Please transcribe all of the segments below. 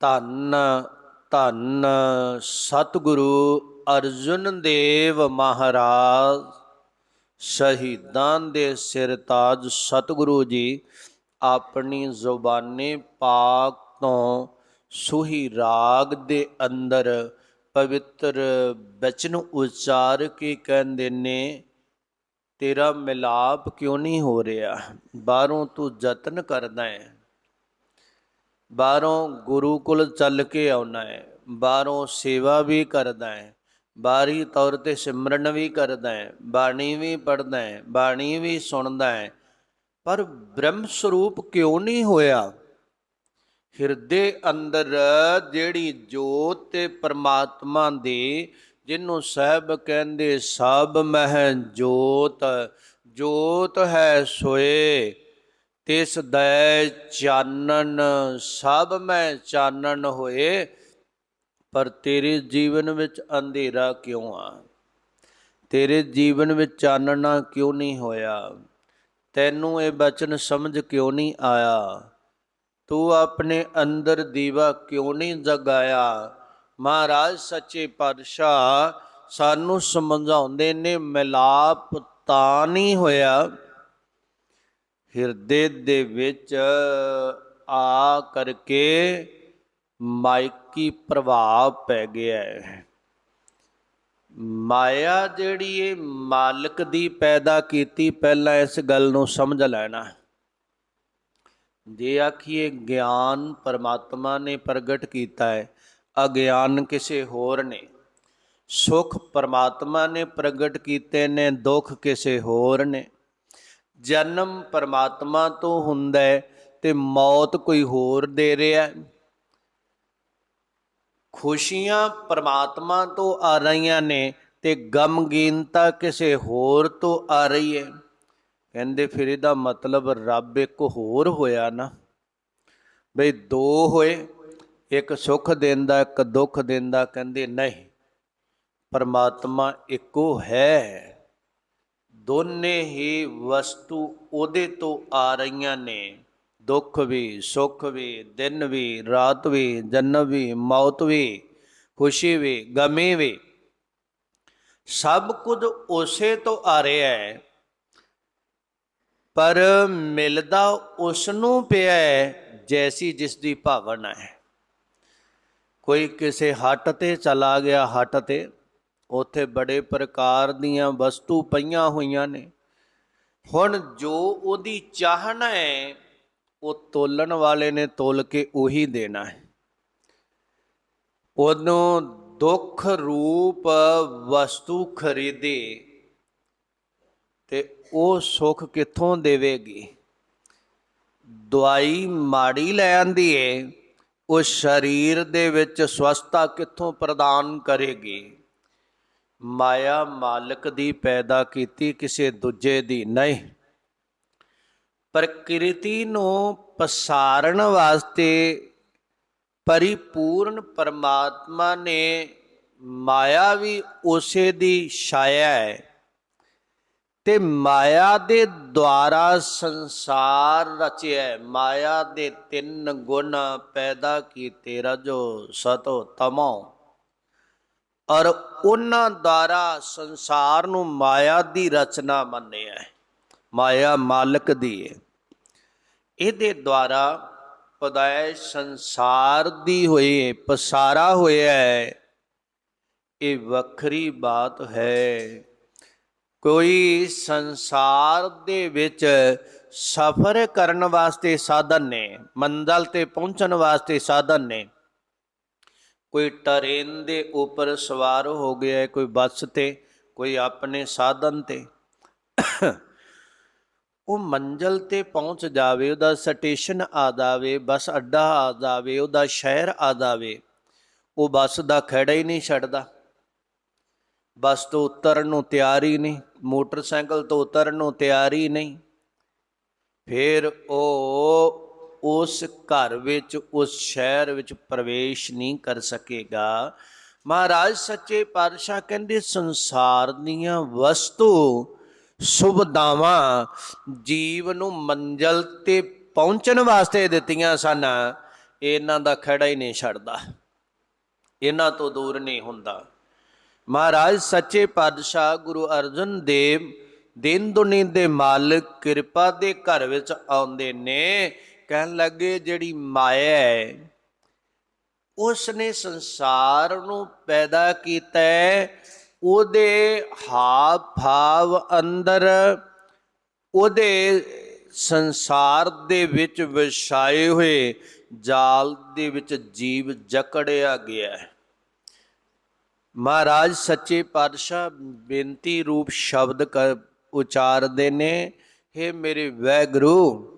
ਧੰਨ ਧੰਨ ਸਤਿਗੁਰੂ ਅਰਜੁਨ ਦੇਵ ਮਹਾਰਾਜ। ਸ਼ਹੀਦਾਂ ਦੇ ਸਿਰ ਤਾਜ ਸਤਿਗੁਰੂ ਜੀ, ਆਪਣੀ ਜ਼ੁਬਾਨੇ ਪਾਕ ਤੋਂ ਸੁਹੀ ਰਾਗ ਦੇ ਅੰਦਰ ਪਵਿੱਤਰ ਬਚਨ ਉਚਾਰ ਕੇ ਕਹਿੰਦੇ ਨੇ, ਤੇਰਾ ਮਿਲਾਪ ਕਿਉਂ ਨਹੀਂ ਹੋ ਰਿਹਾ? ਬਾਹਰੋਂ ਤੂੰ ਯਤਨ ਕਰਦਾ ਹੈ। ਬਾਹਰੋਂ ਗੁਰੂ ਕੁਲ ਚੱਲ ਕੇ ਆਉਣਾ ਹੈ, ਬਾਹਰੋਂ ਸੇਵਾ ਵੀ ਕਰਦਾ ਹੈ, ਬਾਹਰੀ ਤੌਰ ਤੇ ਸਿਮਰਨ ਵੀ ਕਰਦਾ ਹੈ, ਬਾਣੀ ਵੀ ਪੜਦਾ ਹੈ, ਬਾਣੀ ਵੀ ਸੁਣਦਾ ਹੈ। ਪਰ ਬ੍ਰਹਮ ਸਰੂਪ ਕਿਉਂ ਨਹੀਂ ਹੋਇਆ? ਹਿਰਦੇ ਅੰਦਰ ਜਿਹੜੀ ਜੋਤ ਤੇ ਪਰਮਾਤਮਾ ਦੀ, ਜਿਹਨੂੰ ਸਾਹਿਬ ਕਹਿੰਦੇ ਸਭ ਮਹਿ ਜੋਤ ਜੋਤ ਹੈ ਸੋਏ। ਤਿਸ ਦੈ ਚਾਨਣ, ਸਭ ਮੈਂ ਚਾਨਣ ਹੋਏ, ਪਰ ਤੇਰੇ ਜੀਵਨ ਵਿੱਚ ਅੰਧੇਰਾ ਕਿਉਂ ਆ? ਤੇਰੇ ਜੀਵਨ ਵਿੱਚ ਚਾਨਣਾ ਕਿਉਂ ਨਹੀਂ ਹੋਇਆ? ਤੈਨੂੰ ਇਹ ਬਚਨ ਸਮਝ ਕਿਉਂ ਨਹੀਂ ਆਇਆ? ਤੂੰ ਆਪਣੇ ਅੰਦਰ ਦੀਵਾ ਕਿਉਂ ਨਹੀਂ ਜਗਾਇਆ? ਮਹਾਰਾਜ, ਸੱਚੇ ਪਾਤਸ਼ਾਹ, ਸਾਨੂੰ ਸਮਝਾਉਂਦੇ ਨੇ, ਮਿਲਾਪ ਤਾਂ ਨਹੀਂ ਹੋਇਆ। ਹਿਰਦੇ ਦੇ ਵਿੱਚ ਆ ਕਰਕੇ ਮਾਇਕੀ ਪ੍ਰਭਾਵ ਪੈ ਗਿਆ ਹੈ। ਮਾਇਆ ਜਿਹੜੀ ਇਹ ਮਾਲਕ ਦੀ ਪੈਦਾ ਕੀਤੀ, ਪਹਿਲਾਂ ਇਸ ਗੱਲ ਨੂੰ ਸਮਝ ਲੈਣਾ। ਜੇ ਆਖੀਏ ਗਿਆਨ ਪਰਮਾਤਮਾ ਨੇ ਪ੍ਰਗਟ ਕੀਤਾ ਹੈ, ਅਗਿਆਨ ਕਿਸੇ ਹੋਰ ਨੇ। ਸੁਖ ਪਰਮਾਤਮਾ ਨੇ ਪ੍ਰਗਟ ਕੀਤੇ ਨੇ, ਦੁੱਖ ਕਿਸੇ ਹੋਰ ਨੇ। ਜਨਮ ਪਰਮਾਤਮਾ ਤੋਂ ਹੁੰਦਾ ਹੈ ਤੇ ਮੌਤ ਕੋਈ ਹੋਰ ਦੇ ਰਿਹਾ ਖੁਸ਼ੀਆਂ ਪਰਮਾਤਮਾ ਤੋਂ ਆ ਰਹੀਆਂ ਨੇ ਤੇ ਗਮਗੀਨਤਾ ਕਿਸੇ ਹੋਰ ਤੋਂ ਆ ਰਹੀ ਹੈ। ਕਹਿੰਦੇ ਫਿਰ ਇਹਦਾ ਮਤਲਬ ਰੱਬ ਇੱਕ ਹੋਰ ਹੋਇਆ ਨਾ। ਬਈ ਦੋ ਹੋਏ, ਇੱਕ ਸੁੱਖ ਦਿੰਦਾ, ਇੱਕ ਦੁੱਖ ਦਿੰਦਾ, ਕਹਿੰਦੇ ਨਹੀਂ, ਪਰਮਾਤਮਾ ਇੱਕੋ ਹੈ। ਦੋਨੇ ਹੀ ਵਸਤੂ ਉਹਦੇ ਤੋਂ ਆ ਰਹੀਆਂ ਨੇ। ਦੁੱਖ ਵੀ, ਸੁੱਖ ਵੀ, ਦਿਨ ਵੀ, ਰਾਤ ਵੀ, ਜਨਮ ਵੀ, ਮੌਤ ਵੀ, ਖੁਸ਼ੀ ਵੀ, ਗਮੀ ਵੀ। ਸਭ ਕੁਝ ਉਸੇ ਤੋਂ ਆ ਰਿਹਾ ਹੈ। ਪਰ ਮਿਲਦਾ ਉਸ ਨੂੰ ਪਿਆ ਹੈ ਜੈਸੀ ਜਿਸ ਦੀ ਭਾਵਨਾ ਹੈ। ਕੋਈ ਕਿਸੇ ਹੱਟ ਤੇ ਚਲਾ ਗਿਆ, ਹੱਟ ਤੇ ਉੱਥੇ ਬੜੇ ਪ੍ਰਕਾਰ ਦੀਆਂ ਵਸਤੂ ਪਈਆਂ ਹੋਈਆਂ ਨੇ। ਹੁਣ ਜੋ ਉਹਦੀ ਚਾਹਨਾ ਹੈ, ਉਹ ਤੋਲਣ ਵਾਲੇ ਨੇ ਤੋਲ ਕੇ ਉਹੀ ਦੇਣਾ ਹੈ। ਉਹਨੂੰ ਦੁੱਖ ਰੂਪ ਵਸਤੂ ਖਰੀਦੇ ਤੇ ਉਹ ਸੁੱਖ ਕਿੱਥੋਂ ਦੇਵੇਗੀ? ਦਵਾਈ ਮਾੜੀ ਲੈ ਆਂਦੀ ਏ, ਉਹ ਸਰੀਰ ਦੇ ਵਿੱਚ ਸਵਸਥਤਾ ਕਿੱਥੋਂ ਪ੍ਰਦਾਨ ਕਰੇਗੀ? ਮਾਇਆ ਮਾਲਕ ਦੀ ਪੈਦਾ ਕੀਤੀ ਕਿਸੇ ਦੂਜੇ ਦੀ ਨਹੀਂ। ਪ੍ਰਕਿਰਤੀ ਨੂੰ ਪਸਾਰਨ ਵਾਸਤੇ ਪਰਿਪੂਰਨ ਪਰਮਾਤਮਾ ਨੇ ਮਾਇਆ ਵੀ ਉਸੇ ਦੀ ਛਾਇਆ ਹੈ ਤੇ ਮਾਇਆ ਦੇ ਦੁਆਰਾ ਸੰਸਾਰ ਰਚਿਆ ਮਾਇਆ ਦੇ ਤਿੰਨ ਗੁਣ ਪੈਦਾ ਕੀਤੇ, ਰਜੋ, ਸਤੋ, ਤਮੋ। ਔਰ ਉਹਨਾਂ ਦੁਆਰਾ ਸੰਸਾਰ ਨੂੰ ਮਾਇਆ ਦੀ ਰਚਨਾ ਮੰਨਿਆ ਹੈ। ਮਾਇਆ ਮਾਲਕ ਦੀ ਹੈ। ਇਹਦੇ ਦੁਆਰਾ ਪਦਾਇਸ਼ ਸੰਸਾਰ ਦੀ ਹੋਈ ਹੈ, ਪਸਾਰਾ ਹੋਇਆ ਹੈ। ਇਹ ਵੱਖਰੀ ਬਾਤ ਹੈ। ਕੋਈ ਸੰਸਾਰ ਦੇ ਵਿੱਚ ਸਫ਼ਰ ਕਰਨ ਵਾਸਤੇ ਸਾਧਨ ਨੇ ਮੰਜ਼ਲ ਤੇ ਪਹੁੰਚਣ ਵਾਸਤੇ ਸਾਧਨ ਨੇ ਕੋਈ ਟਰੇਨ ਦੇ ਉੱਪਰ ਸਵਾਰ ਹੋ ਗਿਆ ਹੈ, ਕੋਈ ਬੱਸ ਤੇ, ਕੋਈ ਆਪਣੇ ਸਾਧਨ ਤੇ। ਉਹ ਮੰਜ਼ਲ ਤੇ ਪਹੁੰਚ ਜਾਵੇ, ਉਹਦਾ ਸਟੇਸ਼ਨ ਆ ਜਾਵੇ, ਬੱਸ ਅੱਡਾ ਆ ਜਾਵੇ, ਉਹਦਾ ਸ਼ਹਿਰ ਆ ਜਾਵੇ, ਉਹ ਬੱਸ ਦਾ ਖੜਾ ਹੀ ਨਹੀਂ ਛੱਡਦਾ। ਬੱਸ ਤੋਂ ਉਤਰਨ ਨੂੰ ਤਿਆਰ ਹੀ ਨਹੀਂ, ਮੋਟਰਸਾਈਕਲ ਤੋਂ ਉਤਰਨ ਨੂੰ ਤਿਆਰ ਹੀ ਨਹੀਂ। ਫਿਰ ਉਹ ਉਸ ਘਰ ਵਿੱਚ, ਉਸ ਸ਼ਹਿਰ ਵਿੱਚ ਪ੍ਰਵੇਸ਼ ਨਹੀਂ ਕਰ ਸਕੇਗਾ। ਮਹਾਰਾਜ ਸੱਚੇ ਪਾਤਸ਼ਾਹ ਕਹਿੰਦੇ, ਸੰਸਾਰ ਦੀਆਂ ਵਸਤੂ, ਸੁਵਿਧਾਵਾਂ ਜੀਵ ਨੂੰ ਮੰਜ਼ਲ ਤੇ ਪਹੁੰਚਣ ਵਾਸਤੇ ਦਿੱਤੀਆਂ ਸਨ। ਇਹਨਾਂ ਦਾ ਖੜਾ ਹੀ ਨਹੀਂ ਛੱਡਦਾ। ਇਹਨਾਂ ਤੋਂ ਦੂਰ ਨਹੀਂ ਹੁੰਦਾ। ਮਹਾਰਾਜ ਸੱਚੇ ਪਾਤਸ਼ਾਹ ਗੁਰੂ ਅਰਜਨ ਦੇਵ, ਦਿਨ ਦੁਨੀ ਦੇ ਮਾਲਕ ਕਿਰਪਾ ਦੇ ਘਰ ਵਿੱਚ ਆਉਂਦੇ ਨੇ। ਕਹਿਣ ਲੱਗੇ, ਜਿਹੜੀ ਮਾਇਆ ਹੈ ਉਸ ਨੇ ਸੰਸਾਰ ਨੂੰ ਪੈਦਾ ਕੀਤਾ ਉਹਦੇ ਹਾਵ ਭਾਵ ਅੰਦਰ, ਉਹਦੇ ਸੰਸਾਰ ਦੇ ਵਿੱਚ ਵਿਛਾਏ ਹੋਏ ਜਾਲ ਦੇ ਵਿੱਚ ਜੀਵ ਜਕੜਿਆ ਗਿਆ ਹੈ। ਮਹਾਰਾਜ ਸੱਚੇ ਪਾਤਸ਼ਾਹ ਬੇਨਤੀ ਰੂਪ ਸ਼ਬਦ ਕ, ਉਚਾਰਦੇ ਨੇ हे ਮੇਰੇ ਵੈਗੁਰੂ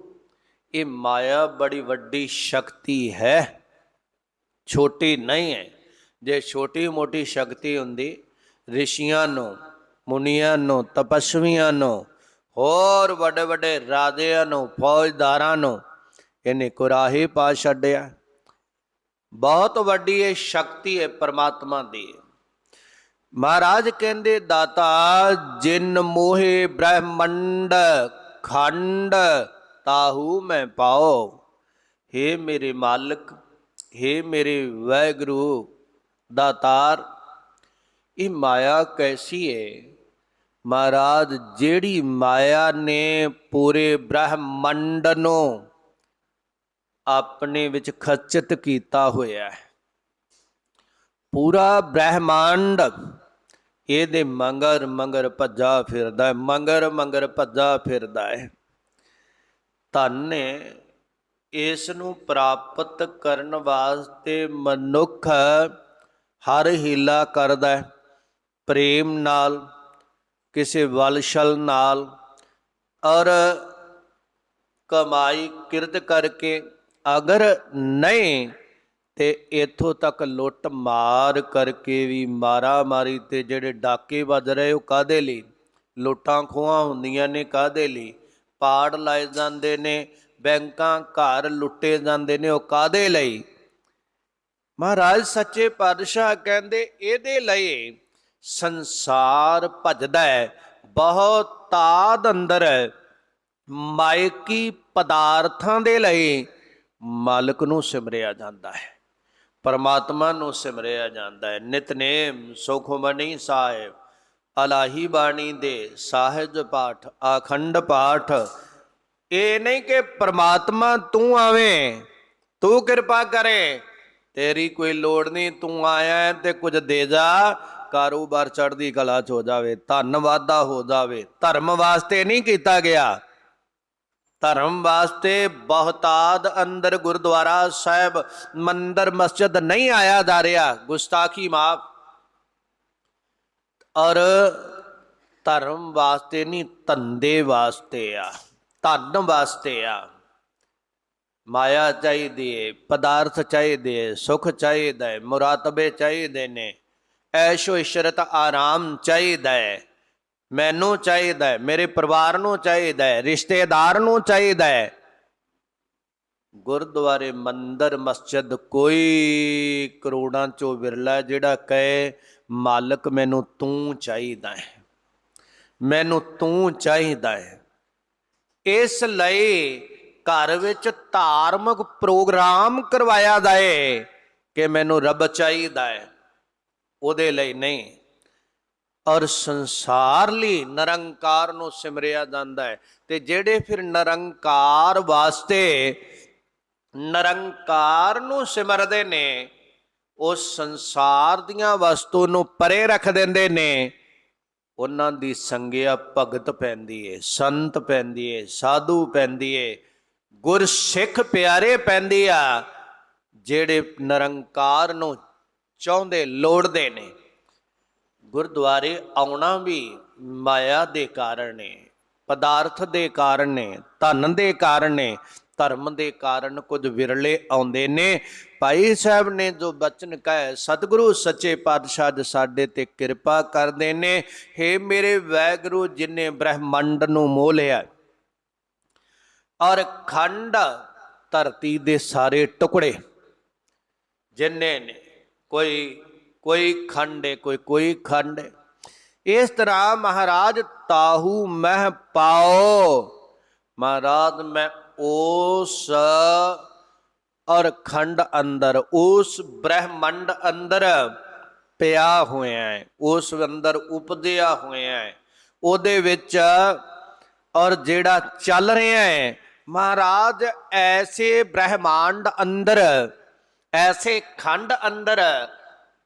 ਇਹ ਮਾਇਆ ਬੜੀ ਵੱਡੀ ਸ਼ਕਤੀ ਹੈ। ਛੋਟੀ ਨਹੀਂ ਹੈ। ਜੇ ਛੋਟੀ ਮੋਟੀ ਸ਼ਕਤੀ ਹੁੰਦੀ, ਰਿਸ਼ੀਆਂ ਨੂੰ, ਮੁਨੀਆਂ ਨੂੰ, ਤਪਸਵੀਆਂ ਨੂੰ, ਹੋਰ ਵੱਡੇ ਵੱਡੇ ਰਾਜਿਆਂ ਨੂੰ, ਫੌਜਦਾਰਾਂ ਨੂੰ ਇਹਨੇ ਕੁਰਾਹੇ ਪਾ ਛੱਡਿਆ। ਬਹੁਤ ਵੱਡੀ ਇਹ ਸ਼ਕਤੀ ਹੈ ਪਰਮਾਤਮਾ ਦੀ ਮਹਾਰਾਜ ਕਹਿੰਦੇ, ਦਾਤਾ, ਜਿਨ ਮੋਹੇ ਬ੍ਰਹਮੰਡ ਖੰਡ ਤਾਹੂ ਮੈਂ ਪਾਓ। हे ਮੇਰੇ ਮਾਲਕ हे ਮੇਰੇ ਵੈਗੁਰੂ, ਦਾਤਾਰ, ਇਹ ਮਾਇਆ ਕੈਸੀ ਹੈ ਮਹਾਰਾਜ, ਜਿਹੜੀ ਮਾਇਆ ਨੇ ਪੂਰੇ ਬ੍ਰਹਮੰਡ ਨੂੰ ਆਪਣੇ ਵਿੱਚ ਖਚਿਤ ਕੀਤਾ ਹੋਇਆ ਹੈ। ਪੂਰਾ ਬ੍ਰਹਮੰਡ ਇਹਦੇ ਮੰਗਰ ਮੰਗਰ ਭੱਜਾ ਫਿਰਦਾ ਹੈ ਮੰਗਰ ਮੰਗਰ ਭੱਜਾ ਫਿਰਦਾ ਹੈ। ਧਨ ਨੇ ਇਸ ਨੂੰ ਪ੍ਰਾਪਤ ਕਰਨ ਵਾਸਤੇ ਮਨੁੱਖ ਹਰ ਹੀਲਾ ਕਰਦਾ ਹੈ। ਪ੍ਰੇਮ ਨਾਲ, ਕਿਸੇ ਵਲਸ਼ਲ ਨਾਲ ਔਰ ਕਮਾਈ ਕਿਰਤ ਕਰਕੇ ਅਗਰ ਨਹੀਂ ਤੇ ਇਥੋਂ ਤੱਕ ਲੁੱਟ ਮਾਰ ਕਰਕੇ ਵੀ ਮਾਰਾ ਮਾਰੀ ਤੇ ਜਿਹੜੇ ਡਾਕੇ ਵੱਜ ਰਹੇ ਉਹ ਕਾਦੇ ਲਈ? ਲੁੱਟਾਂ ਖੋਹਾਂ ਹੁੰਦੀਆਂ ਨੇ ਕਾਦੇ ਲਈ? ਪਾੜ ਲਾਏ ਜਾਂਦੇ ਨੇ, ਬੈਂਕਾਂ ਘਰ ਲੁੱਟੇ ਜਾਂਦੇ ਨੇ, ਉਹ ਕਾਦੇ ਲਈ? ਮਹਾਰਾਜ ਸੱਚੇ ਪਾਤਸ਼ਾਹ ਕਹਿੰਦੇ, ਇਹਦੇ ਲਈ ਸੰਸਾਰ ਭਜਦਾ ਹੈ, ਬਹੁਤ ਤਾਦ ਅੰਦਰ ਮਾਇਕੀ ਪਦਾਰਥਾਂ ਦੇ ਲਈ ਮਾਲਕ ਨੂੰ ਸਿਮਰਿਆ ਜਾਂਦਾ ਹੈ, ਪਰਮਾਤਮਾ ਨੂੰ ਸਿਮਰਿਆ ਜਾਂਦਾ ਹੈ। ਨਿਤਨੇਮ ਸੁਖਮਨੀ ਸਾਹਿਬ ਅਲਾਹੀ ਬਾਣੀ ਦੇ ਸਾਹਿਜ ਪਾਠ ਆਖੰਡ ਪਾਠ। ਇਹ ਨਹੀਂ ਕਿ ਪ੍ਰਮਾਤਮਾ ਤੂੰ ਆਵੇਂ, ਤੂੰ ਕਿਰਪਾ ਕਰੇ, ਤੇਰੀ ਕੋਈ ਲੋੜ ਨਹੀਂ, ਤੂੰ ਆਇਆ ਤੇ ਕੁਝ ਦੇ ਜਾ, ਕਾਰੋਬਾਰ ਚੜ੍ਹਦੀ ਕਲਾ ਚ ਹੋ ਜਾਵੇ, ਧਨ ਵਾਧਾ ਹੋ ਜਾਵੇ, ਧਰਮ ਵਾਸਤੇ ਨਹੀਂ ਕੀਤਾ ਗਿਆ। ਧਰਮ ਵਾਸਤੇ ਬਹੁਤਾਦ ਅੰਦਰ ਗੁਰਦੁਆਰਾ ਸਾਹਿਬ, ਮੰਦਰ, ਮਸਜਿਦ ਨਹੀਂ ਆਇਆ ਜਾ ਰਿਹਾ। ਗੁਸਤਾਖੀ ਮਾਫ ਔਰ ਧਰਮ ਵਾਸਤੇ ਨਹੀਂ, ਧੰਦੇ ਵਾਸਤੇ ਆ, ਧਨ ਵਾਸਤੇ ਆ। ਮਾਇਆ ਚਾਹੀਦੀ ਏ, ਪਦਾਰਥ ਚਾਹੀਦੇ ਏ, ਸੁਖ ਚਾਹੀਦਾ ਹੈ ਮੁਰਾਤਬੇ ਚਾਹੀਦੇ ਨੇ। ਐਸ਼ੋ ਇਸ਼ਰਤ ਆਰਾਮ ਚਾਹੀਦਾ ਹੈ ਮੈਨੂੰ ਚਾਹੀਦਾ ਹੈ ਮੇਰੇ ਪਰਿਵਾਰ ਨੂੰ ਚਾਹੀਦਾ ਹੈ ਰਿਸ਼ਤੇਦਾਰ ਨੂੰ ਚਾਹੀਦਾ ਹੈ ਗੁਰਦੁਆਰੇ ਮੰਦਰ, ਮਸਜਿਦ ਕੋਈ ਕਰੋੜਾਂ ਚੋਂ ਵਿਰਲਾ ਜਿਹੜਾ ਕਹੇ ਮਾਲਕ ਮੈਨੂੰ ਤੂੰ ਚਾਹੀਦਾ ਹੈ। ਮੈਨੂੰ ਤੂੰ ਚਾਹੀਦਾ ਹੈ। ਇਸ ਲਈ ਘਰ ਵਿੱਚ ਧਾਰਮਿਕ ਪ੍ਰੋਗਰਾਮ ਕਰਵਾਇਆ ਜਾਏ ਕਿ ਮੈਨੂੰ ਰੱਬ ਚਾਹੀਦਾ ਹੈ। ਉਹਦੇ ਲਈ ਨਹੀਂ। ਔਰ ਸੰਸਾਰ ਲਈ ਨਿਰੰਕਾਰ ਨੂੰ ਸਿਮਰਿਆ ਜਾਂਦਾ ਹੈ। ਤੇ ਜਿਹੜੇ ਫਿਰ ਨਿਰੰਕਾਰ ਵਾਸਤੇ ਨਿਰੰਕਾਰ ਨੂੰ ਸਿਮਰਦੇ ਨੇ ਉਹ ਸੰਸਾਰ ਦੀਆਂ ਵਸਤੂ ਨੂੰ ਪਰੇ ਰੱਖ ਦਿੰਦੇ ਨੇ, ਉਹਨਾਂ ਦੀ ਸੰਗਿਆ ਭਗਤ ਪੈਂਦੀ ਏ, ਸੰਤ ਪੈਂਦੀ ਏ, ਸਾਧੂ ਪੈਂਦੀ ਏ ਗੁਰ ਸਿੱਖ ਪਿਆਰੇ ਪੈਂਦੀ ਆ, ਜਿਹੜੇ ਨਿਰੰਕਾਰ ਨੂੰ ਚਾਹੁੰਦੇ, ਲੋੜਦੇ ਨੇ। ਗੁਰਦੁਆਰੇ ਆਉਣਾ ਵੀ ਮਾਇਆ ਦੇ ਕਾਰਨ ਨੇ ਪਦਾਰਥ ਦੇ ਕਾਰਨ ਨੇ ਧਨ ਦੇ ਕਾਰਨ ਨੇ ਧਰਮ ਦੇ ਕਾਰਨ ਕੁਝ ਵਿਰਲੇ ਆਉਂਦੇ ਨੇ। ਭਾਈ ਸਾਹਿਬ ਨੇ ਜੋ ਬਚਨ ਕਹੇ, ਸਤਿਗੁਰੂ ਸੱਚੇ ਪਾਤਸ਼ਾਹ ਜੀ ਸਾਡੇ ਤੇ ਕਿਰਪਾ ਕਰਦੇ ਨੇ। हे ਮੇਰੇ ਵੈਗੁਰੂ ਜਿਨੇ ਬ੍ਰਹਮੰਡ ਨੂੰ ਮੋਹ ਲਿਆ ਔਰ ਖੰਡ ਧਰਤੀ ਦੇ ਸਾਰੇ ਟੁਕੜੇ ਜਿੰਨੇ ਨੇ, ਕੋਈ ਕੋਈ ਖੰਡ ਹੈ, ਕੋਈ ਕੋਈ ਖੰਡ ਇਸ ਤਰ੍ਹਾਂ ਮਹਾਰਾਜ ਤਾਹੂ ਮਹਿ ਪਾਓ। ਮਹਾਰਾਜ ਮੈਂ ਉਸ ਔਰ ਖੰਡ ਅੰਦਰ ਉਸ ਬ੍ਰਹਿਮੰਡ ਅੰਦਰ ਪਿਆ ਹੋਇਆ ਹੈ ਉਸ ਅੰਦਰ ਉਪਜਿਆ ਹੋਇਆ ਹੈ। ਉਹਦੇ ਵਿੱਚ ਔਰ ਜਿਹੜਾ ਚੱਲ ਰਿਹਾ ਹੈ ਮਹਾਰਾਜ ਐਸੇ ਬ੍ਰਹਿਮੰਡ ਅੰਦਰ ਐਸੇ ਖੰਡ ਅੰਦਰ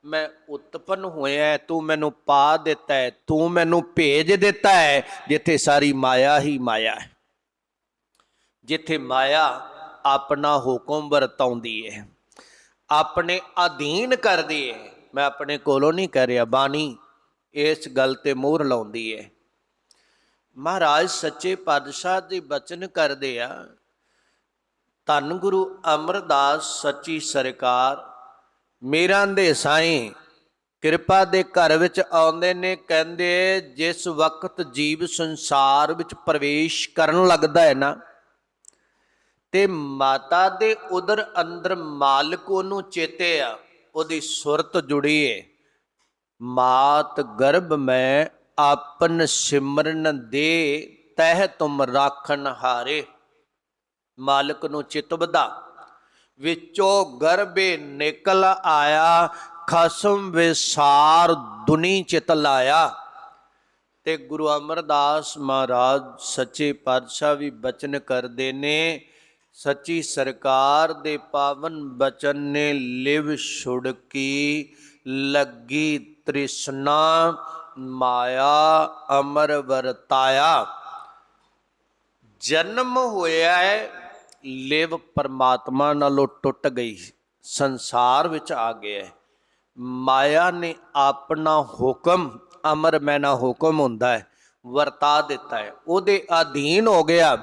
ਮੈਂ ਉਤਪਨ ਹੋਇਆ ਹੈ, ਤੂੰ ਮੈਨੂੰ ਪਾ ਦਿੱਤਾ ਹੈ ਤੂੰ ਮੈਨੂੰ ਭੇਜ ਦਿੱਤਾ ਹੈ ਜਿੱਥੇ ਸਾਰੀ ਮਾਇਆ ਹੀ ਮਾਇਆ ਹੈ। ਜਿੱਥੇ ਮਾਇਆ ਆਪਣਾ ਹੁਕਮ ਵਰਤਾਉਂਦੀ ਹੈ ਆਪਣੇ ਅਧੀਨ ਕਰਦੀ ਹੈ ਮੈਂ ਆਪਣੇ ਕੋਲੋਂ ਨਹੀਂ ਕਰ ਰਿਹਾ, ਬਾਣੀ ਇਸ ਗੱਲ ਤੇ ਮੋਹਰ ਲਾਉਂਦੀ ਹੈ ਮਹਾਰਾਜ ਸੱਚੇ ਪਾਤਸ਼ਾਹ ਦੇ ਬਚਨ ਕਰਦੇ ਆ, ਧੰਨ ਗੁਰੂ ਅਮਰਦਾਸ, ਸੱਚੀ ਸਰਕਾਰ, ਮੇਰਾ ਦੇ ਸਾਈਂ ਕਿਰਪਾ ਦੇ ਘਰ ਵਿੱਚ ਆਉਂਦੇ ਨੇ, ਕਹਿੰਦੇ ਜਿਸ ਵਕਤ ਜੀਵ ਸੰਸਾਰ ਵਿੱਚ ਪ੍ਰਵੇਸ਼ ਕਰਨ ਲੱਗਦਾ ਹੈ ਨਾ ਤੇ ਮਾਤਾ ਦੇ ਉਦਰ ਅੰਦਰ ਮਾਲਕ ਉਹਨੂੰ ਚੇਤੇ ਆ, ਉਹਦੀ ਸੁਰਤ ਜੁੜੀ ਏ। ਮਾਤ ਗਰਭ ਮੈਂ ਆਪਨ ਸਿਮਰਨ ਦੇ ਤਹਿ ਤੁਮ ਰਾਖਨ ਹਾਰੇ। ਮਾਲਕ ਨੂੰ ਚਿਤ ਵਧਾ, ਵਿੱਚੋਂ ਗਰਭੇ ਨਿਕਲ ਆਇਆ, ਖਸਮ ਵਿਸਾਰ ਦੁਨੀ ਚਿਤ ਲਾਇਆ। ਤੇ ਗੁਰੂ ਅਮਰਦਾਸ ਮਹਾਰਾਜ ਸੱਚੇ ਪਾਤਸ਼ਾਹ ਵੀ ਬਚਨ ਕਰਦੇ ਨੇ ਸੱਚੀ ਸਰਕਾਰ ਦੇ ਪਾਵਨ ਬਚਨ ਨੇ ਲਿਵ ਛੁੜਕੀ ਲੱਗੀ ਤ੍ਰਿਸ਼ਨਾ, ਮਾਇਆ ਅਮਰ ਵਰਤਾਇਆ। ਜਨਮ ਹੋਇਆ ਹੈ, ਲਿਵ ਪਰਮਾਤਮਾ ਨਾਲੋਂ ਟੁੱਟ ਗਈ, ਸੰਸਾਰ ਵਿੱਚ ਆ ਗਿਆ ਮਾਇਆ ਨੇ ਆਪਣਾ ਹੁਕਮ, ਅਮਰ ਮੈਨਾ ਹੁਕਮ ਹੁੰਦਾ ਹੈ, ਵਰਤਾ ਦਿੱਤਾ ਹੈ। ਉਹਦੇ ਅਧੀਨ ਹੋ ਗਿਆ।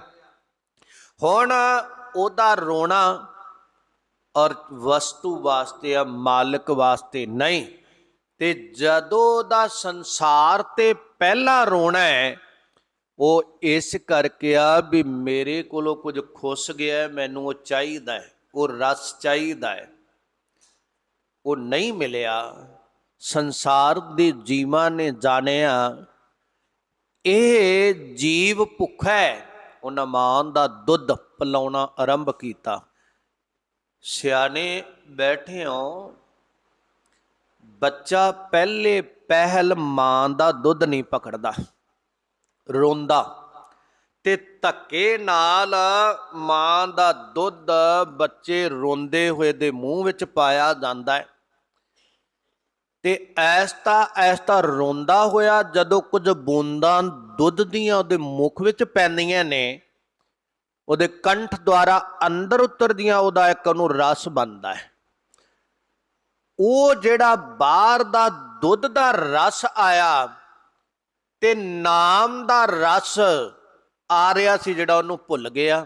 ਹੁਣ ਉਹਦਾ ਰੋਣਾ ਔਰ ਵਸਤੂ ਵਾਸਤੇ ਆ, ਮਾਲਕ ਵਾਸਤੇ ਨਹੀਂ। ਤੇ ਜਦੋਂ ਦਾ ਸੰਸਾਰ ਤੇ ਪਹਿਲਾ ਰੋਣਾ ਹੈ, ਉਹ ਇਸ ਕਰਕੇ ਆ ਵੀ ਮੇਰੇ ਕੋਲੋਂ ਕੁਝ ਖੁੱਸ ਗਿਆ ਮੈਨੂੰ ਉਹ ਚਾਹੀਦਾ ਹੈ, ਉਹ ਰਸ ਚਾਹੀਦਾ ਹੈ। ਉਹ ਨਹੀਂ ਮਿਲਿਆ। ਸੰਸਾਰ ਦੇ ਜੀਵਾਂ ਨੇ ਜਾਣਿਆ, ਇਹ ਜੀਵ ਭੁੱਖਾ ਹੈ। ਉਹਨਾਂ ਮਾਂ ਦਾ ਦੁੱਧ ਪਿਲਾਉਣਾ ਆਰੰਭ ਕੀਤਾ। ਸਿਆਣੇ ਬੈਠੇ ਹੋ ਬੱਚਾ ਪਹਿਲੇ ਪਹਿਲ ਮਾਂ ਦਾ ਦੁੱਧ ਨਹੀਂ ਪਕੜਦਾ। ਰੋਂਦਾ ਤੇ ਧੱਕੇ ਨਾਲ ਮਾਂ ਦਾ ਦੁੱਧ ਬੱਚੇ ਰੋਂਦੇ ਹੋਏ ਦੇ ਮੂੰਹ ਵਿੱਚ ਪਾਇਆ ਜਾਂਦਾ ਹੈ। ਤੇ ਐਸਤਾ ਐਸਤਾ ਰੋਂਦਾ ਹੋਇਆ ਜਦੋਂ ਕੁਝ ਬੂੰਦਾਂ ਦੁੱਧ ਦੀਆਂ ਉਹਦੇ ਮੁਖ ਵਿੱਚ ਪੈਂਦੀਆਂ ਨੇ, ਉਹਦੇ ਕੰਠ ਦੁਆਰਾ ਅੰਦਰ ਉਤਰਦੀਆਂ ਉਹਦਾ ਇੱਕ ਉਹਨੂੰ ਰਸ ਬਣਦਾ ਹੈ। ਉਹ ਜਿਹੜਾ ਬਾਹਰ ਦਾ ਦੁੱਧ ਦਾ ਰਸ ਆਇਆ ਤੇ ਨਾਮ ਦਾ ਰਸ ਆ ਰਿਹਾ ਸੀ ਜਿਹੜਾ ਉਹਨੂੰ ਭੁੱਲ ਗਿਆ,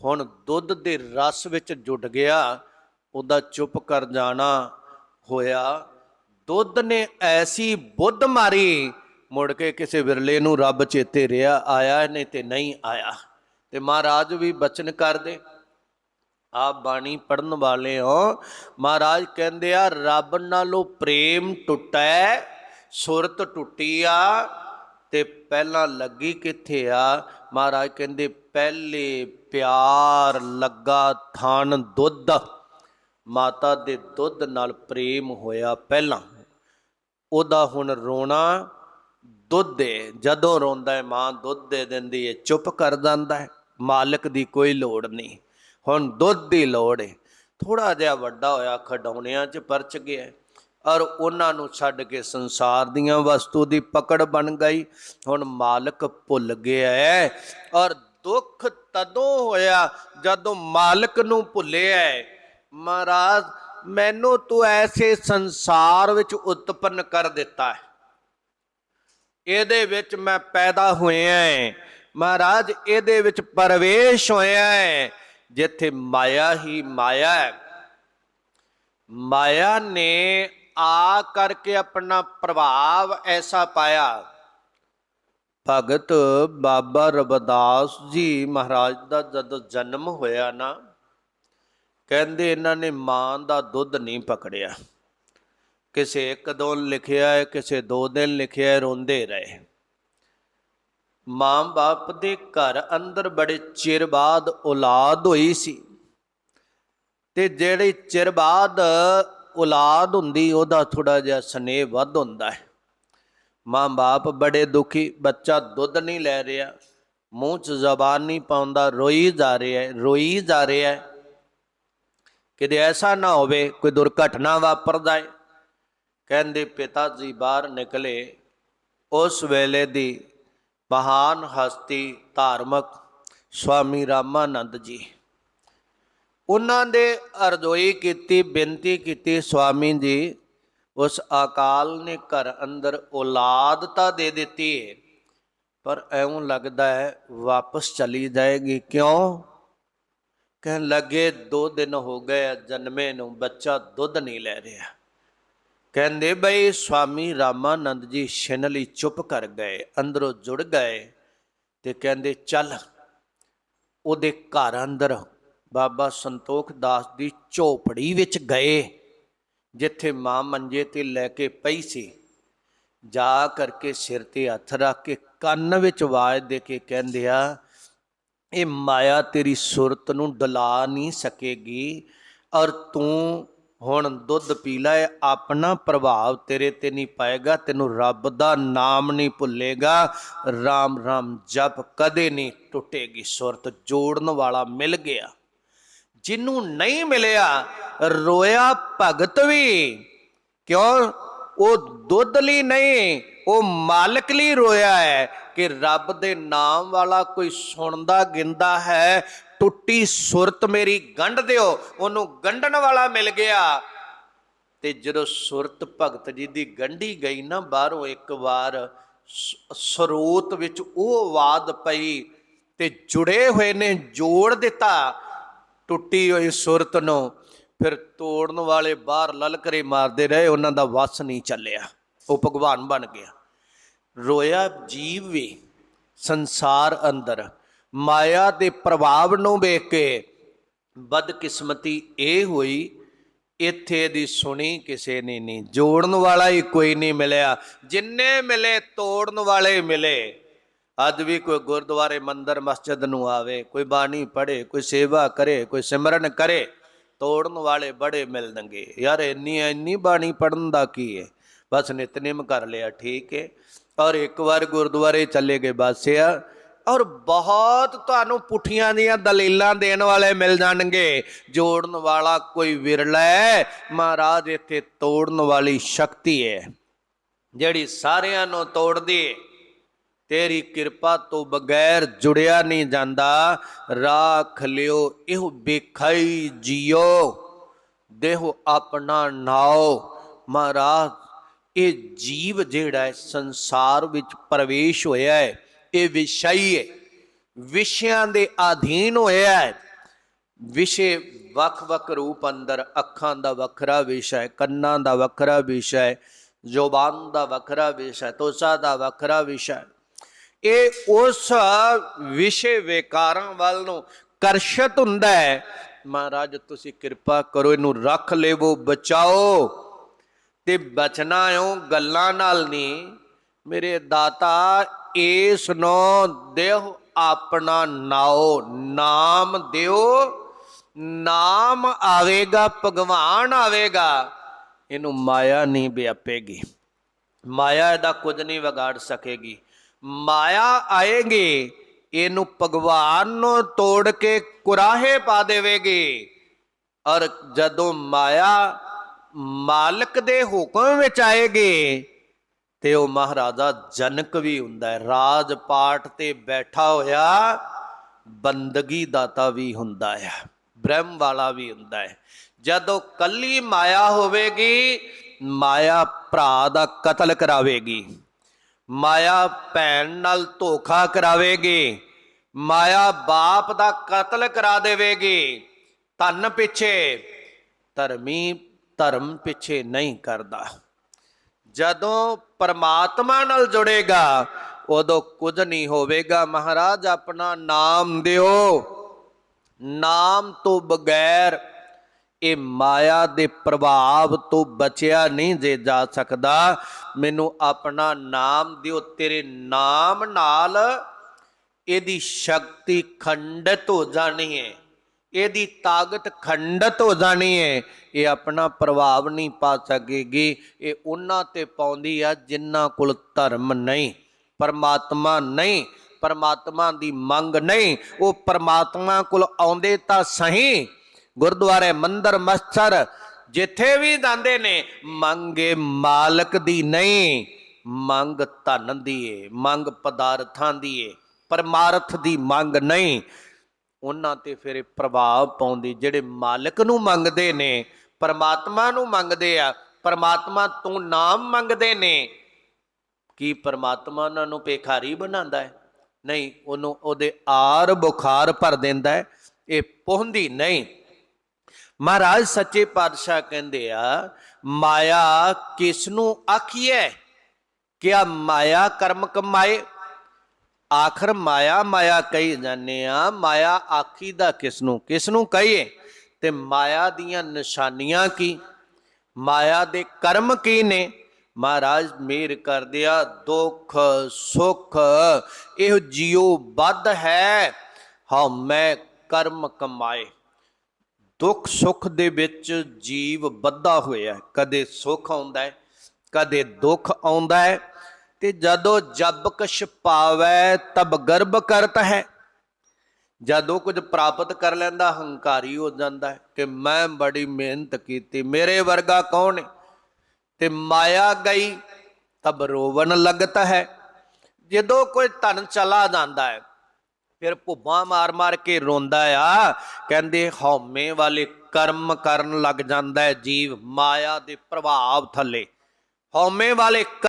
ਹੁਣ ਦੁੱਧ ਦੇ ਰਸ ਵਿੱਚ ਜੁੜ ਗਿਆ, ਉਹਦਾ ਚੁੱਪ ਕਰ ਜਾਣਾ ਹੋਇਆ। ਦੁੱਧ ਨੇ ਐਸੀ ਬੁੱਧ ਮਾਰੀ, ਮੁੜ ਕੇ ਕਿਸੇ ਵਿਰਲੇ ਨੂੰ ਰੱਬ ਚੇਤੇ ਰਿਹਾ, ਆਇਆ ਨਹੀਂ ਤੇ ਨਹੀਂ ਆਇਆ। ਤੇ ਮਹਾਰਾਜ ਵੀ ਬਚਨ ਕਰਦੇ, ਆਪ ਬਾਣੀ ਪੜਨ ਵਾਲੇ ਹੋ। ਮਹਾਰਾਜ ਕਹਿੰਦੇ ਆ, ਰੱਬ ਨਾਲੋਂ ਪ੍ਰੇਮ ਟੁੱਟੈ, ਸੁਰਤ ਟੁੱਟੀ ਆ, ਤੇ ਪਹਿਲਾਂ ਲੱਗੀ ਕਿੱਥੇ ਆ? ਮਹਾਰਾਜ ਕਹਿੰਦੇ, ਪਹਿਲੇ ਪਿਆਰ ਲੱਗਾ ਥਾਨ ਦੁੱਧ। ਮਾਤਾ ਦੇ ਦੁੱਧ ਨਾਲ ਪ੍ਰੇਮ ਹੋਇਆ ਪਹਿਲਾਂ। ਉਹਦਾ ਹੁਣ ਰੋਣਾ ਦੁੱਧ ਦੇ, ਜਦੋਂ ਰੋਂਦਾ ਹੈ ਮਾਂ ਦੁੱਧ ਦੇ ਦਿੰਦੀ ਹੈ, ਚੁੱਪ ਕਰ ਜਾਂਦਾ ਹੈ, ਮਾਲਕ ਦੀ ਕੋਈ ਲੋੜ ਨਹੀਂ। ਹੁਣ ਦੁੱਧ ਦੀ ਲੋੜ ਹੈ। ਥੋੜਾ ਜਿਹਾ ਵੱਡਾ ਹੋਇਆ ਖਡਾਉਣਿਆਂ 'ਚ ਪਰਚ ਗਿਆ ਔਰ ਉਹਨਾਂ ਨੂੰ ਛੱਡ ਕੇ ਸੰਸਾਰ ਦੀਆਂ ਵਸਤੂ ਦੀ ਪਕੜ ਬਣ ਗਈ। ਹੁਣ ਮਾਲਕ ਭੁੱਲ ਗਿਆ ਹੈ। ਔਰ ਦੁੱਖ ਤਦੋਂ ਹੋਇਆ ਜਦੋਂ ਮਾਲਕ ਨੂੰ ਭੁੱਲਿਆ ਹੈ। ਮਹਾਰਾਜ ਮੈਨੂੰ ਤੂੰ ਐਸੇ ਸੰਸਾਰ ਵਿੱਚ ਉਤਪੰਨ ਕਰ ਦਿੱਤਾ ਹੈ। ਇਹਦੇ ਵਿੱਚ ਮੈਂ ਪੈਦਾ ਹੋਇਆ ਹੈ। ਮਹਾਰਾਜ, ਇਹਦੇ ਵਿੱਚ ਪਰਵੇਸ਼ ਹੋਇਆ ਹੈ। ਜਿੱਥੇ ਮਾਇਆ ਹੀ ਮਾਇਆ ਹੈ। ਮਾਇਆ ਨੇ ਆ ਕਰਕੇ ਆਪਣਾ ਪ੍ਰਭਾਵ ਐਸਾ ਪਾਇਆ। ਭਗਤ ਬਾਬਾ ਰਬਦਾਸ ਜੀ ਮਹਾਰਾਜ ਦਾ ਜਦੋਂ ਜਨਮ ਹੋਇਆ ਨਾ ਕਹਿੰਦੇ ਇਹਨਾਂ ਨੇ ਮਾਂ ਦਾ ਦੁੱਧ ਨਹੀਂ ਪਕੜਿਆ। ਕਿਸੇ ਇੱਕ ਦਿਨ ਲਿਖਿਆ ਹੈ, ਕਿਸੇ ਦੋ ਦਿਨ ਲਿਖਿਆ ਹੈ, ਰੋਂਦੇ ਰਹੇ। ਮਾਂ ਬਾਪ ਦੇ ਘਰ ਅੰਦਰ ਬੜੇ ਚਿਰ ਬਾਅਦ ਔਲਾਦ ਹੋਈ ਸੀ। ਤੇ ਜਿਹੜੀ ਚਿਰ ਬਾਅਦ ਔਲਾਦ ਹੁੰਦੀ, ਉਹਦਾ ਥੋੜਾ ਜਿਹਾ ਸਨੇਹ ਵੱਧ ਹੁੰਦਾ ਹੈ। ਮਾਂ-ਬਾਪ ਬੜੇ ਦੁਖੀ, ਬੱਚਾ ਦੁੱਧ ਨਹੀਂ ਲੈ ਰਿਹਾ, ਮੂੰਹ 'ਚ ਜ਼ਬਾਨ ਨਹੀਂ ਪਾਉਂਦਾ, ਰੋਈ ਜਾ ਰਿਹਾ ਹੈ, ਰੋਈ ਜਾ ਰਿਹਾ ਹੈ। ਕਿਤੇ ਐਸਾ ਨਾ ਹੋਵੇ ਕੋਈ ਦੁਰਘਟਨਾ ਵਾਪਰਦਾ ਏ ਕਹਿੰਦੇ ਪਿਤਾ ਜੀ ਬਾਹਰ ਨਿਕਲੇ। ਉਸ ਵੇਲੇ ਦੀ ਮਹਾਨ ਹਸਤੀ ਧਾਰਮਿਕ ਸਵਾਮੀ ਰਾਮਾਨੰਦ ਜੀ। ਉਹਨਾਂ ਦੇ ਅਰਜ਼ੋਈ ਕੀਤੀ, ਬੇਨਤੀ ਕੀਤੀ ਸਵਾਮੀ ਜੀ, ਉਸ ਅਕਾਲ ਨੇ ਘਰ ਅੰਦਰ ਔਲਾਦ ਤਾਂ ਦੇ ਦਿੱਤੀ ਹੈ ਪਰ ਐਉਂ ਲੱਗਦਾ ਹੈ ਵਾਪਸ ਚਲੀ ਜਾਏਗੀ। ਕਿਉਂ? ਕਹਿਣ ਲੱਗੇ 2 ਦਿਨ ਹੋ ਗਏ ਆ ਜਨਮੇ ਨੂੰ, ਬੱਚਾ ਦੁੱਧ ਨਹੀਂ ਲੈ ਰਿਹਾ। ਕਹਿੰਦੇ ਬਈ, ਸਵਾਮੀ ਰਾਮਾਨੰਦ ਜੀ ਛਿਨ ਲਈ ਚੁੱਪ ਕਰ ਗਏ, ਅੰਦਰੋਂ ਜੁੜ ਗਏ ਤੇ ਕਹਿੰਦੇ, ਚੱਲ ਉਹਦੇ ਘਰ ਅੰਦਰ ਬਾਬਾ ਸੰਤੋਖ ਦਾਸ ਦੀ ਝੋਪੜੀ ਵਿੱਚ ਗਏ, ਜਿੱਥੇ ਮਾਂ ਮੰਜੇ ਤੇ ਲੈ ਕੇ ਪਈ ਸੀ। ਜਾ ਕਰਕੇ ਸਿਰ ਤੇ ਹੱਥ ਰੱਖ ਕੇ ਕੰਨ ਵਿੱਚ ਆਵਾਜ਼ ਦੇ ਕੇ ਕਹਿੰਦੇ ਆ ਇਹ ਮਾਇਆ ਤੇਰੀ ਸੁਰਤ ਨੂੰ ਡਲਾ ਨਹੀਂ ਸਕੇਗੀ। ਔਰ ਤੂੰ ਹੁਣ ਦੁੱਧ ਪੀ ਲੈ, ਆਪਣਾ ਪ੍ਰਭਾਵ ਤੇਰੇ ਤੇ ਨਹੀਂ ਪਾਏਗਾ, ਤੈਨੂੰ ਰੱਬ ਦਾ ਨਾਮ ਨਹੀਂ ਭੁੱਲੇਗਾ। RAM RAM ਜਪ ਕਦੇ ਨਹੀਂ ਟੁੱਟੇਗੀ, ਸੁਰਤ ਜੋੜਨ ਵਾਲਾ ਮਿਲ ਗਿਆ। ਜਿਹਨੂੰ ਨਹੀਂ ਮਿਲਿਆ, ਰੋਇਆ ਭਗਤ ਵੀ। ਕਿਉਂ? ਉਹ ਦੁੱਧ ਲਈ ਨਹੀਂ ਉਹ ਮਾਲਕ ਲਈ ਰੋਇਆ ਹੈ ਕਿ ਰੱਬ ਦੇ ਨਾਮ ਵਾਲਾ ਕੋਈ ਸੁਣਦਾ ਗਿੰਦਾ ਹੈ, ਟੁੱਟੀ ਸੁਰਤ ਮੇਰੀ ਗੰਢ ਦਿਓ, ਉਹਨੂੰ ਗੰਢਣ ਵਾਲਾ ਮਿਲ ਗਿਆ। ਤੇ ਜਦੋਂ ਸੁਰਤ ਭਗਤ ਜੀ ਦੀ ਗੰਢੀ ਗਈ ਨਾ, ਬਾਹਰੋਂ ਇੱਕ ਵਾਰ ਸਰੋਤ ਵਿੱਚ ਉਹ ਆਵਾਜ਼ ਪਈ ਤੇ ਜੁੜੇ ਹੋਏ ਨੇ, ਜੋੜ ਦਿੱਤਾ ਟੁੱਟੀ ਹੋਈ ਸੁਰਤ ਨੂੰ। ਫਿਰ ਤੋੜਨ ਵਾਲੇ ਬਾਹਰ ਲਲਕਰੇ ਮਾਰਦੇ ਰਹੇ, ਉਹਨਾਂ ਦਾ ਵਸ ਨਹੀਂ ਚੱਲਿਆ। ਉਹ ਭਗਵਾਨ ਬਣ ਗਿਆ। ਰੋਇਆ ਜੀਵ ਵੀ ਸੰਸਾਰ ਅੰਦਰ। ਮਾਇਆ ਦੇ ਪ੍ਰਭਾਵ ਨੂੰ ਵੇਖ ਕੇ ਬਦਕਿਸਮਤੀ ਇਹ ਹੋਈ, ਇੱਥੇ ਦੀ ਸੁਣੀ ਕਿਸੇ ਨੇ ਨਹੀਂ। ਜੋੜਨ ਵਾਲਾ ਹੀ ਕੋਈ ਨਹੀਂ ਮਿਲਿਆ। ਜਿੰਨੇ ਮਿਲੇ, ਤੋੜਨ ਵਾਲੇ ਮਿਲੇ। ਅੱਜ ਵੀ ਕੋਈ ਗੁਰਦੁਆਰੇ, ਮੰਦਰ, ਮਸਜਿਦ ਨੂੰ ਆਵੇ, ਕੋਈ ਬਾਣੀ ਪੜ੍ਹੇ, ਕੋਈ ਸੇਵਾ ਕਰੇ, ਕੋਈ ਸਿਮਰਨ ਕਰੇ, ਤੋੜਨ ਵਾਲੇ ਬੜੇ ਮਿਲਣਗੇ ਯਾਰ ਇੰਨੀ ਇੰਨੀ ਬਾਣੀ ਪੜਨ ਦਾ ਕੀ ਹੈ? ਬਸ ਨਿਤਨੇਮ ਕਰ ਲਿਆ, ਠੀਕ ਹੈ। ਔਰ ਇੱਕ ਵਾਰ ਗੁਰਦੁਆਰੇ ਚੱਲੇ ਗਏ ਬਸ ਔਰ ਬਹੁਤ ਤੁਹਾਨੂੰ ਪੁੱਠੀਆਂ ਦੀਆਂ ਦਲੀਲਾਂ ਦੇਣ ਵਾਲੇ ਮਿਲ ਜਾਣਗੇ। ਜੋੜਨ ਵਾਲਾ ਕੋਈ ਵਿਰਲਾ ਹੈ, ਮਹਾਰਾਜ ਇੱਥੇ ਤੋੜਨ ਵਾਲੀ ਸ਼ਕਤੀ ਹੈ। ਜਿਹੜੀ ਸਾਰਿਆਂ ਨੂੰ ਤੋੜਦੀ ਹੈ, ਤੇਰੀ ਕਿਰਪਾ ਤੋਂ ਬਗੈਰ ਜੁੜਿਆ ਨਹੀਂ ਜਾਂਦਾ। ਰਾਖ ਲਿਓ, ਇਹੋ ਬੇਖਾਈ ਜਿਓ, ਦੇਹੋ ਆਪਣਾ ਨਾਉ। ਮਹਾਰਾਜ ਇਹ ਜੀਵ ਜਿਹੜਾ ਹੈ, ਸੰਸਾਰ ਵਿੱਚ ਪ੍ਰਵੇਸ਼ ਹੋਇਆ ਹੈ, ਇਹ ਵਿਸ਼ਈ ਹੈ। ਵਿਸ਼ਿਆਂ ਦੇ ਅਧੀਨ ਹੋਇਆ ਹੈ। ਵਿਸ਼ੇ ਵੱਖ-ਵੱਖ ਰੂਪ ਅੰਦਰ ਅੱਖਾਂ ਦਾ ਵੱਖਰਾ ਵਿਸ਼ਾ ਹੈ, ਕੰਨਾਂ ਦਾ ਵੱਖਰਾ ਵਿਸ਼ਾ ਹੈ, ਜ਼ੁਬਾਨ ਦਾ ਵੱਖਰਾ ਵਿਸ਼ਾ ਹੈ, ਤੋਸਾ ਦਾ ਵੱਖਰਾ ਵਿਸ਼ਾ ਹੈ। ਇਹ ਉਸ ਵਿਸ਼ੇ ਵਿਕਾਰਾਂ ਵੱਲ ਨੂੰ ਕਰਸ਼ਤ ਹੁੰਦਾ ਹੈ। ਮਹਾਰਾਜ, ਤੁਸੀਂ ਕਿਰਪਾ ਕਰੋ, ਇਹਨੂੰ ਰੱਖ ਲੇਵੋ, ਬਚਾਓ। ਤੇ ਬਚਣਾ ਓ ਗੱਲਾਂ ਨਾਲ ਨਹੀਂ। ਮੇਰੇ ਦਾਤਾ ਇਸ ਨੂੰ ਦੇਹ ਆਪਣਾ ਨਾਓ ਨਾਮ ਦਿਓ। ਨਾਮ ਆਵੇਗਾ, ਭਗਵਾਨ ਆਵੇਗਾ। ਇਹਨੂੰ ਮਾਇਆ ਨਹੀਂ ਵਿਆਪੇਗੀ। ਮਾਇਆ ਇਹਦਾ ਕੁਝ ਨਹੀਂ ਵਿਗਾੜ ਸਕੇਗੀ। ਮਾਇਆ ਆਏਗੀ, ਇਹਨੂੰ ਭਗਵਾਨ ਨੂੰ ਤੋੜ ਕੇ ਕੁਰਾਹੇ ਪਾ ਦੇਵੇਗੀ। ਔਰ ਜਦੋਂ ਮਾਇਆ ਮਾਲਕ ਦੇ ਹੁਕਮ ਵਿੱਚ ਆਏਗੀ, ਤੇ ਉਹ ਮਹਾਰਾਜਾ ਜਨਕ ਵੀ ਹੁੰਦਾ ਹੈ। ਰਾਜ ਪਾਠ ਤੇ ਬੈਠਾ ਹੋਇਆ ਬੰਦਗੀ ਦਾਤਾ ਵੀ ਹੁੰਦਾ ਹੈ, ਬ੍ਰਹਮ ਵਾਲਾ ਵੀ ਹੁੰਦਾ ਹੈ। ਜਦੋਂ ਕੱਲੀ ਮਾਇਆ ਹੋਵੇਗੀ, ਮਾਇਆ ਭਰਾ ਦਾ ਕਤਲ ਕਰਾਵੇਗੀ, ਮਾਇਆ ਭੈਣ ਨਾਲ ਧੋਖਾ ਕਰਾਵੇਗੀ, ਮਾਇਆ ਬਾਪ ਦਾ ਕਤਲ ਕਰਾ ਦੇਵੇਗੀ। ਧਨ ਪਿੱਛੇ ਧਰਮੀ ਧਰਮ ਪਿੱਛੇ ਨਹੀਂ ਕਰਦਾ। ਜਦੋਂ ਪਰਮਾਤਮਾ ਨਾਲ ਜੁੜੇਗਾ, ਉਦੋਂ ਕੁਝ ਨਹੀਂ ਹੋਵੇਗਾ। ਮਹਾਰਾਜ, ਆਪਣਾ ਨਾਮ ਦਿਓ। ਨਾਮ ਤੋਂ ਬਗੈਰ ਇਹ ਮਾਇਆ ਦੇ ਪ੍ਰਭਾਵ ਤੋਂ ਬਚਿਆ ਨਹੀਂ ਜੇ ਜਾ ਸਕਦਾ। ਮੈਨੂੰ ਆਪਣਾ ਨਾਮ ਦਿਓ। ਤੇਰੇ ਨਾਮ ਨਾਲ ਇਹਦੀ ਸ਼ਕਤੀ ਖੰਡਿਤ ਹੋ ਜਾਣੀ ਹੈ। ਇਹਦੀ ਤਾਕਤ ਖੰਡਤ ਹੋ ਜਾਣੀ ਹੈ ਇਹ ਆਪਣਾ ਪ੍ਰਭਾਵ ਨਹੀਂ ਪਾ ਸਕੇਗੀ। ਇਹ ਉਹਨਾਂ ਤੇ ਪਾਉਂਦੀ ਆ ਜਿਨ੍ਹਾਂ ਕੋਲ ਧਰਮ ਨਹੀਂ, ਪਰਮਾਤਮਾ ਨਹੀਂ, ਪਰਮਾਤਮਾ ਦੀ ਮੰਗ ਨਹੀਂ। ਉਹ ਪਰਮਾਤਮਾ ਕੋਲ ਆਉਂਦੇ ਤਾਂ ਸਹੀ। ਗੁਰਦੁਆਰੇ ਮੰਦਰ ਮਸਜਰ ਜਿੱਥੇ ਵੀ ਜਾਂਦੇ ਨੇ, ਮੰਗੇ ਮਾਲਕ ਦੀ ਨਹੀਂ, ਮੰਗ ਧਨ ਦੀ ਏ, ਮੰਗ ਪਦਾਰਥਾਂ ਦੀ ਏ, ਪਰਮਾਰਥ ਦੀ ਮੰਗ ਨਹੀਂ। ਉਹਨਾਂ ਤੇ ਫਿਰ ਇਹ ਪ੍ਰਭਾਵ ਪਾਉਂਦੀ, ਜਿਹੜੇ ਮਾਲਕ ਨੂੰ ਮੰਗਦੇ ਨੇ, ਪਰਮਾਤਮਾ ਨੂੰ ਮੰਗਦੇ ਆ, ਪਰਮਾਤਮਾ ਤੋਂ ਨਾਮ ਮੰਗਦੇ ਨੇ, ਕੀ ਪਰਮਾਤਮਾ ਉਹਨਾਂ ਨੂੰ ਭੇਖਾਰੀ ਬਣਾਉਂਦਾ ਹੈ? ਨਹੀਂ, ਉਹਨੂੰ ਉਹਦੇ ਆਰ ਬੁਖਾਰ ਭਰ ਦਿੰਦਾ ਹੈ, ਇਹ ਪਹੁੰਦੀ ਨਹੀਂ। ਮਹਾਰਾਜ ਸੱਚੇ ਪਾਤਸ਼ਾਹ ਕਹਿੰਦੇ ਆ, ਮਾਇਆ ਕਿਸ ਨੂੰ ਆਖੀਏ ਕਿਆ ਮਾਇਆ ਕਰਮ ਕਮਾਏ? ਆਖਰ ਮਾਇਆ ਮਾਇਆ ਕਹੀ ਜਾਂਦੇ ਆ। ਮਾਇਆ ਆਖੀ ਦਾ ਕਿਸ ਨੂੰ ਕਿਸ ਨੂੰ ਕਹੀਏ? ਤੇ ਮਾਇਆ ਦੀਆਂ ਨਿਸ਼ਾਨੀਆਂ ਕੀ? ਮਾਇਆ ਦੇ ਕਰਮ ਕੀ ਨੇ? ਮਹਾਰਾਜ ਮੇਰ ਕਰਦੇ ਆ, ਦੁੱਖ, ਸੁੱਖ, ਇਹ ਜਿਉ ਵੱਧ ਹੈ। ਹਉ ਮੈਂ ਕਰਮ ਕਮਾਏ। ਦੁੱਖ, ਸੁੱਖ ਦੇ ਵਿੱਚ ਜੀਵ ਬੱਧਾ ਹੋਇਆ ਕਦੇ ਸੁੱਖ ਆਉਂਦਾ ਹੈ, ਕਦੇ ਦੁੱਖ ਆਉਂਦਾ ਹੈ। ਤੇ ਜਦੋਂ ਜਬ ਕਛ ਪਾਵੈ, ਤਬ ਗਰਭ ਕਰਤ ਹੈ। ਜਦੋਂ ਕੁਝ ਪ੍ਰਾਪਤ ਕਰ ਲੈਂਦਾ, ਹੰਕਾਰੀ ਹੋ ਜਾਂਦਾ ਹੈ ਕਿ ਮੈਂ ਬੜੀ ਮਿਹਨਤ ਕੀਤੀ, ਮੇਰੇ ਵਰਗਾ ਕੌਣ ਹੈ? ਤੇ ਮਾਇਆ ਗਈ, ਤਬ ਰੋਵਨ ਲੱਗਦਾ ਹੈ। ਜਦੋਂ ਕੋਈ ਧਨ ਚਲਾ ਜਾਂਦਾ ਹੈ, ਫਿਰ ਭੁੱਬਾਂ ਮਾਰ-ਮਾਰ ਕੇ ਰੋਂਦਾ ਆ। ਕਹਿੰਦੇ, ਹਉਮੈ ਵਾਲੇ ਕਰਮ ਕਰਨ ਲੱਗ ਜਾਂਦਾ ਹੈ, ਜੀਵ ਮਾਇਆ ਦੇ ਪ੍ਰਭਾਵ ਥੱਲੇ। ਹਉਮੈ ਵਾਲੇ